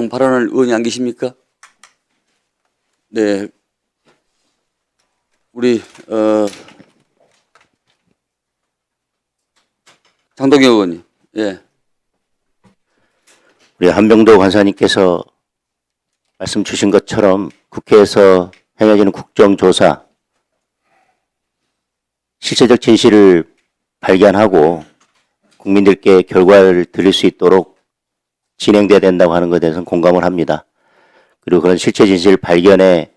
자유한국당 발언할 의원이 안 계십니까? 네. 우리 어 장동영 의원님. 예. 우리 한병도 관사님께서 말씀 주신 것처럼 국회에서 행해지는 국정조사 실체적 진실을 발견하고 국민들께 결과를 드릴 수 있도록 진행돼야 된다고 하는 것에 대해서는 공감을 합니다. 그리고 그런 실체 진실 발견에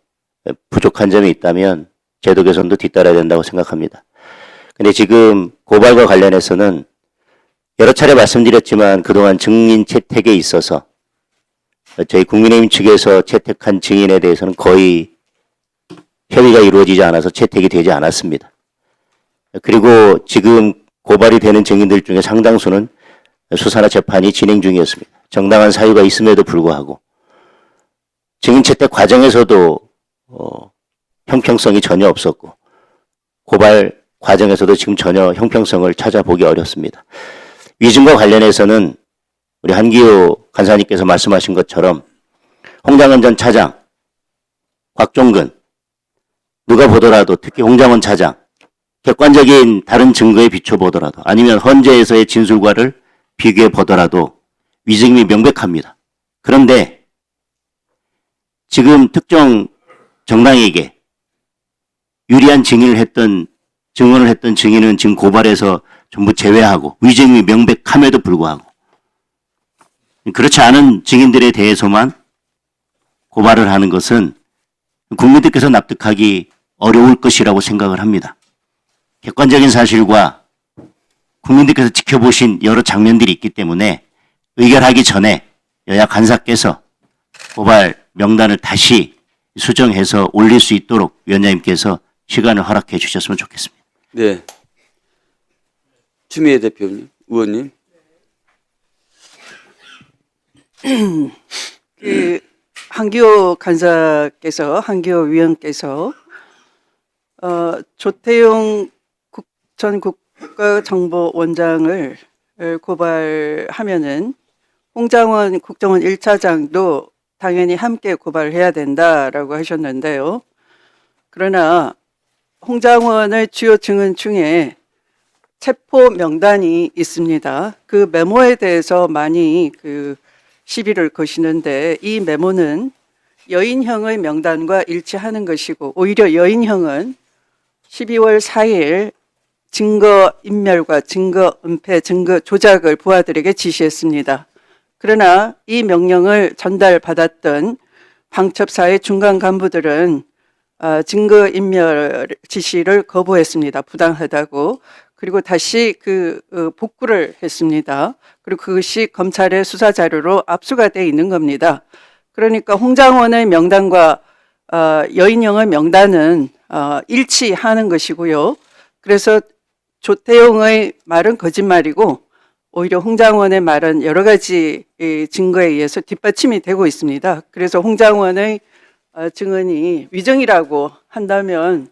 부족한 점이 있다면 제도 개선도 뒤따라야 된다고 생각합니다. 근데 지금 고발과 관련해서는 여러 차례 말씀드렸지만 그동안 증인 채택에 있어서 저희 국민의힘 측에서 채택한 증인에 대해서는 거의 협의가 이루어지지 않아서 채택이 되지 않았습니다. 그리고 지금 고발이 되는 증인들 중에 상당수는 수사나 재판이 진행 중이었습니다. 정당한 사유가 있음에도 불구하고 증인 채택 과정에서도 어, 형평성이 전혀 없었고 고발 과정에서도 지금 전혀 형평성을 찾아보기 어렵습니다. 위증과 관련해서는 우리 한기호 간사님께서 말씀하신 것처럼 홍장원 전 차장, 곽종근 누가 보더라도 특히 홍장원 차장 객관적인 다른 증거에 비춰보더라도 아니면 헌재에서의 진술과를 비교해 보더라도 위증이 명백합니다. 그런데 지금 특정 정당에게 유리한 증인을 했던 증언을 했던 증인은 지금 고발에서 전부 제외하고 위증이 명백함에도 불구하고 그렇지 않은 증인들에 대해서만 고발을 하는 것은 국민들께서 납득하기 어려울 것이라고 생각을 합니다. 객관적인 사실과 국민들께서 지켜보신 여러 장면들이 있기 때문에 의결하기 전에 여야 간사께서 고발 명단을 다시 수정해서 올릴 수 있도록 위원장님께서 시간을 허락해 주셨으면 좋겠습니다. 네. 추미애 대표님, 의원님. 그 한기호 간사께서 한기호 위원께서 어, 조태용 국, 전 국가정보원장을 을 고발하면은 홍장원 국정원 1차장도 당연히 함께 고발해야 된다라고 하셨는데요. 그러나 홍장원의 주요 증언 중에 체포 명단이 있습니다. 그 메모에 대해서 많이 그 시비를 거시는데 이 메모는 여인형의 명단과 일치하는 것이고 오히려 여인형은 12월 4일 증거 인멸과 증거 은폐, 증거 조작을 부하들에게 지시했습니다. 그러나 이 명령을 전달받았던 방첩사의 중간 간부들은 어, 증거 인멸 지시를 거부했습니다. 부당하다고. 그리고 다시 그 어, 복구를 했습니다. 그리고 그것이 검찰의 수사 자료로 압수가 돼 있는 겁니다. 그러니까 홍장원의 명단과 어, 여인영의 명단은 어, 일치하는 것이고요. 그래서 조태용의 말은 거짓말이고 오히려 홍장원의 말은 여러 가지 이 증거에 의해서 뒷받침이 되고 있습니다. 그래서 홍장원의 어, 증언이 위정이라고 한다면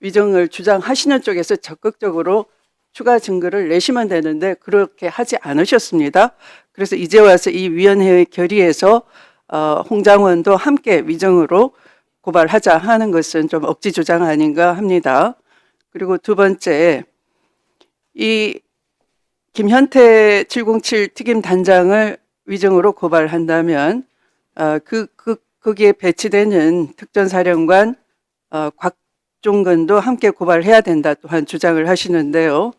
위정을 주장하시는 쪽에서 적극적으로 추가 증거를 내시면 되는데 그렇게 하지 않으셨습니다. 그래서 이제 와서 이 위원회의 결의에서 어, 홍장원도 함께 위정으로 고발하자 하는 것은 좀 억지 주장 아닌가 합니다. 그리고 두 번째, 이 김현태 707 특임 단장을 위정으로 고발한다면 어, 그, 그 거기에 배치되는 특전사령관 어, 곽종근도 함께 고발해야 된다 또한 주장을 하시는데요.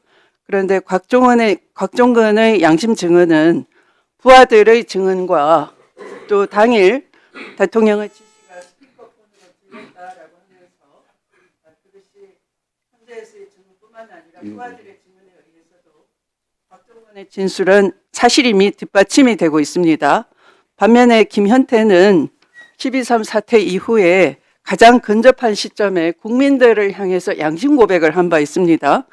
그런데 곽종원의 곽종근의 양심 증언은 부하들의 증언과 또 당일 대통령의 지시가 스피커폰으로 들렸다라고 하면서 그것이 현재에서의 증언뿐만 아니라 부하들의 증언에 의해서도 곽종원의 진술은 사실임이 뒷받침이 되고 있습니다. 반면에 김현태는 12.3 사태 이후에 가장 근접한 시점에 국민들을 향해서 양심 고백을 한 바 있습니다.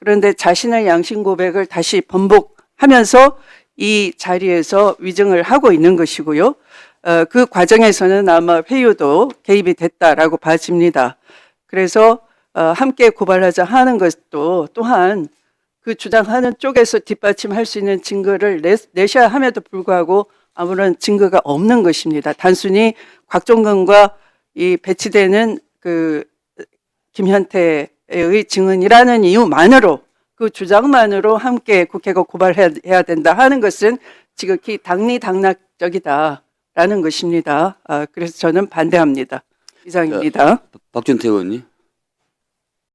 그런데 자신의 양심 고백을 다시 번복하면서 이 자리에서 위증을 하고 있는 것이고요. 어, 그 과정에서는 아마 회유도 개입이 됐다라고 봐집니다. 그래서 어, 함께 고발하자 하는 것도 또한 그 주장하는 쪽에서 뒷받침할 수 있는 증거를 내, 내셔야 함에도 불구하고 아무런 증거가 없는 것입니다. 단순히 곽종근과 이 배치되는 그 김현태의 증언이라는 이유만으로 그 주장만으로 함께 국회가 고발해야 해야 된다 하는 것은 지극히 당리당락적이다라는 것입니다. 아, 그래서 저는 반대합니다. 이상입니다. 박준태 의원님.